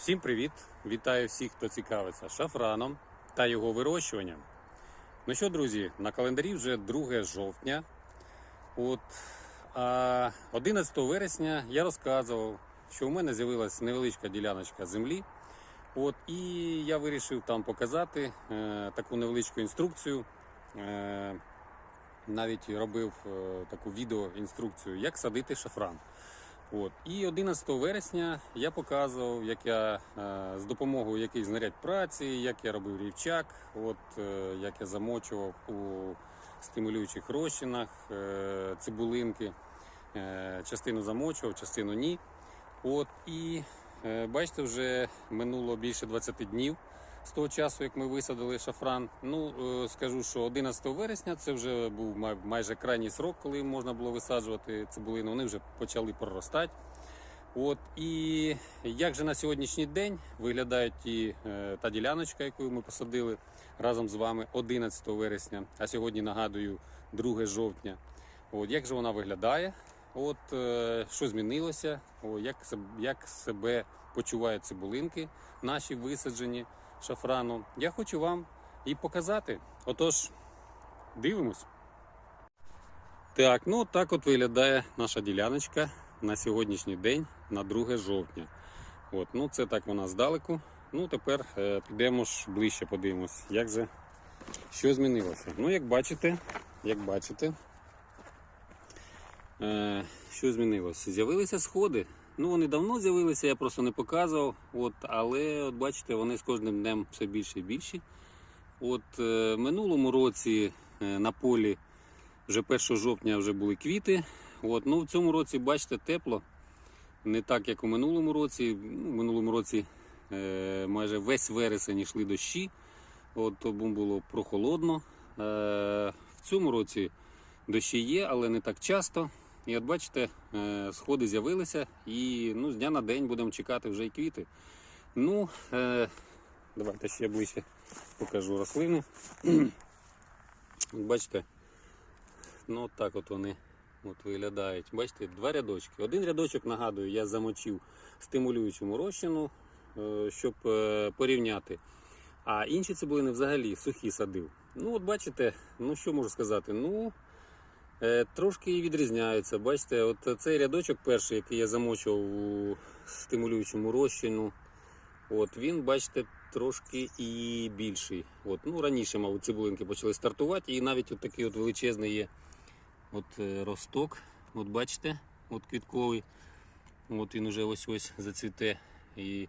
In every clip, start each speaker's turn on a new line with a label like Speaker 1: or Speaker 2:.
Speaker 1: Всім привіт! Вітаю всіх, хто цікавиться шафраном та його вирощуванням. Ну що, друзі, на календарі вже 2 жовтня. От, а 11 вересня я розказував, що у мене з'явилася невеличка діляночка землі. От, і я вирішив там показати е, таку невеличку інструкцію. Е, навіть робив е, таку відеоінструкцію, як садити шафран. От. І 11 вересня я показував, як я е, з допомогою яких знарядь праці, як я робив рівчак, от, е, як я замочував у стимулюючих розчинах е, цибулинки. Е, частину замочував, частину ні. От, і е, бачите, вже минуло більше 20 днів з того часу, як ми висадили шафран. Ну, е, скажу, що 11 вересня це вже був майже крайній срок, коли можна було висаджувати цибулину. Вони вже почали проростати. От і як же на сьогоднішній день виглядає ті, е, та діляночка, яку ми посадили разом з вами 11 вересня, а сьогодні нагадую 2 жовтня. От як же вона виглядає? От е, що змінилося? О, як, як себе почувають цибулинки наші висаджені шафрану. Я хочу вам і показати. Отож, дивимось. Так, ну так от виглядає наша діляночка на сьогоднішній день, на 2 жовтня. От, ну це так вона здалеку. Ну тепер е, підемо ж ближче, подивимось, як же що змінилося. Ну, як бачите, як бачите, е, що змінилося? З'явилися сходи. Ну, вони давно з'явилися, я просто не показував. От, але от бачите, вони з кожним днем все більше і більші. От е, минулому році е, на полі вже 1 жовтня вже були квіти. От, ну, в цьому році, бачите, тепло. Не так, як у минулому році. Ну, в минулому році е, майже весь вересень йшли дощі. От, тому було прохолодно. Е, в цьому році дощі є, але не так часто. І от бачите, е, сходи з'явилися, і ну, з дня на день будемо чекати вже і квіти. Ну, е, давайте ще ближче покажу рослини. Бачите, ну так от вони от виглядають. Бачите, два рядочки. Один рядочок, нагадую, я замочив стимулюючому розчину, е, щоб порівняти. А інші цибулини взагалі сухі садив. Ну, от бачите, ну що можу сказати? Ну, Трошки і відрізняються. Бачите, от цей рядочок перший, який я замочував у стимулюючому розчину, от він, бачите, трошки і більший. От, ну, раніше, мабуть, цибулинки почали стартувати, і навіть от такий от величезний є от, е, росток. От бачите, от квітковий. От він уже ось ось зацвіте. І,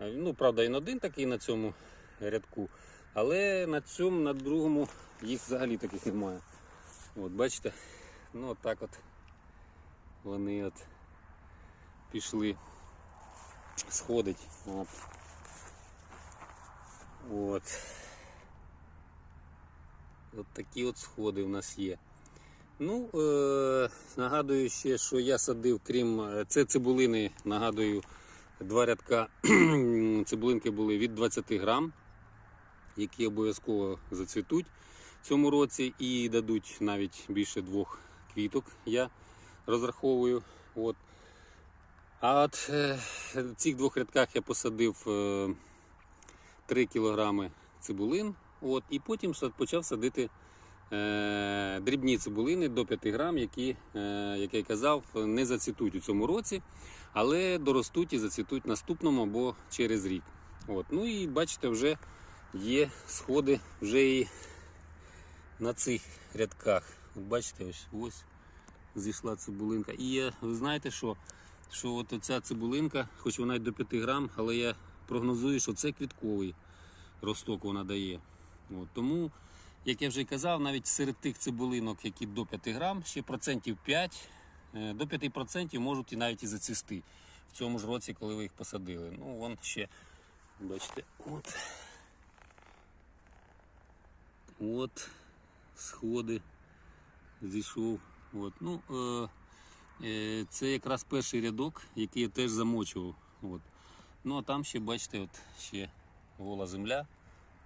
Speaker 1: е, ну, правда, він один такий на цьому рядку, але на цьому, на другому їх взагалі таких немає. От, бачите, ну от так от вони от пішли сходить. От. От. От такі от сходи в нас є. Ну, е- нагадую ще, що я садив, крім е, це цибулини, нагадую, два рядка цибулинки були від 20 грам, які обов'язково зацвітуть в цьому році і дадуть навіть більше двох квіток, я розраховую. От. А от е, в цих двох рядках я посадив е, 3 кілограми цибулин, от, і потім почав садити е, дрібні цибулини до 5 грам, які, е, як я казав, не зацвітуть у цьому році, але доростуть і зацвітуть наступному або через рік. От. Ну і бачите, вже є сходи, вже і на цих рядках. От бачите, ось ось зійшла цибулинка. І я, ви знаєте, що, що от ця цибулинка, хоч вона й до 5 грам, але я прогнозую, що це квітковий росток вона дає. От, тому, як я вже казав, навіть серед тих цибулинок, які до 5 грам, ще процентів 5, е, до 5% можуть і навіть і зацвісти в цьому ж році, коли ви їх посадили. Ну, вон ще, бачите, от. От сходи зійшов. От. Ну, е, е, це якраз перший рядок, який я теж замочував. От. Ну а там ще, бачите, от ще гола земля,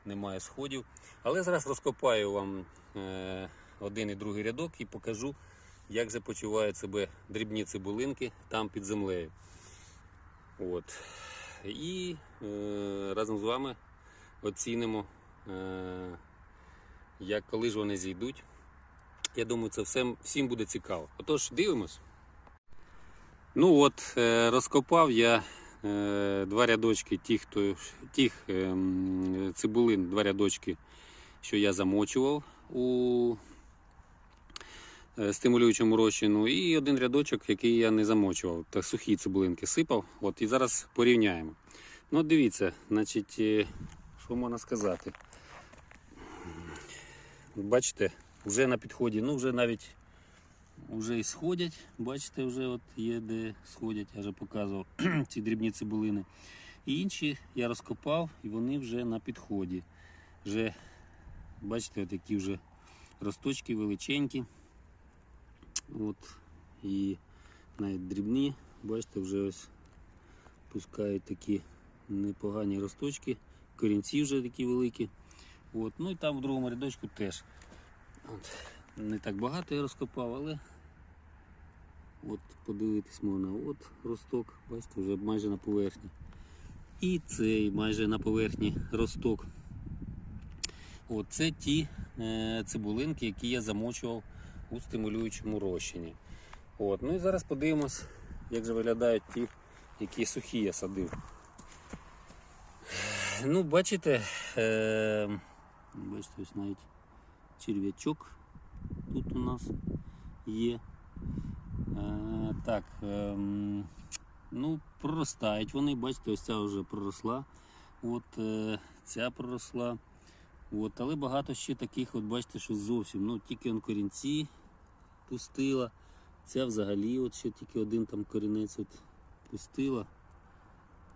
Speaker 1: немає сходів. Але зараз розкопаю вам е, один і другий рядок і покажу, як же почувають себе дрібні цибулинки там під землею. От. і е, разом з вами оцінимо, е, як коли ж вони зійдуть. Я думаю, це все, всім буде цікаво. Отож, дивимось. Ну от, е, розкопав я е, два рядочки тих, хто, тих е, цибулин, два рядочки, що я замочував у е, стимулюючому розчину, і один рядочок, який я не замочував, та сухі цибулинки сипав. От, і зараз порівняємо. Ну, дивіться, значить, що можна сказати. Бачите, вже на підході, ну вже навіть вже і сходять. Бачите, вже от є де сходять, я вже показував ці дрібні цибулини. І інші я розкопав, і вони вже на підході. Вже, бачите, от які вже росточки величенькі. От, і навіть дрібні, бачите, вже ось пускають такі непогані росточки, корінці вже такі великі. От, ну і там в другому рядочку теж. От, не так багато я розкопав, але от подивитись можна, от росток, бачите, вже майже на поверхні. І цей майже на поверхні росток. От це ті е, цибулинки, які я замочував у стимулюючому розчині. От, ну і зараз подивимось, як же виглядають ті, які сухі я садив. Ну, бачите, е, бачите, ось навіть черв'ячок тут у нас є. Е, так, ем, ну, проростають вони, бачите, ось ця вже проросла. От е, ця проросла. От, але багато ще таких, от бачите, що зовсім, ну, тільки он корінці пустила. Ця взагалі от ще тільки один там корінець от пустила.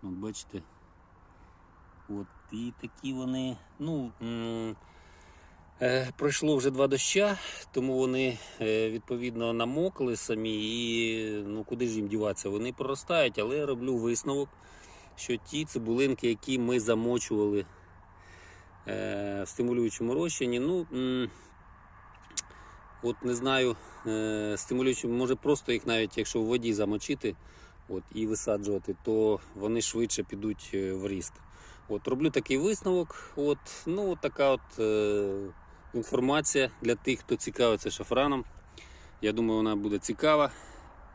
Speaker 1: От бачите. От, і такі вони, ну, е, пройшло вже два доща, тому вони е, відповідно намокли самі і ну, куди ж їм діватися? Вони проростають, але я роблю висновок, що ті цибулинки, які ми замочували е, в стимулюючому розчині, ну, от не знаю, е, може просто їх навіть якщо в воді замочити от, і висаджувати, то вони швидше підуть в ріст. От, роблю такий висновок. От, ну, така от е, інформація для тих, хто цікавиться шафраном. Я думаю, вона буде цікава.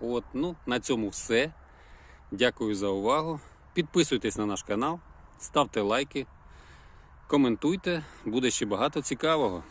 Speaker 1: От, ну, на цьому все. Дякую за увагу. Підписуйтесь на наш канал, ставте лайки, коментуйте, буде ще багато цікавого.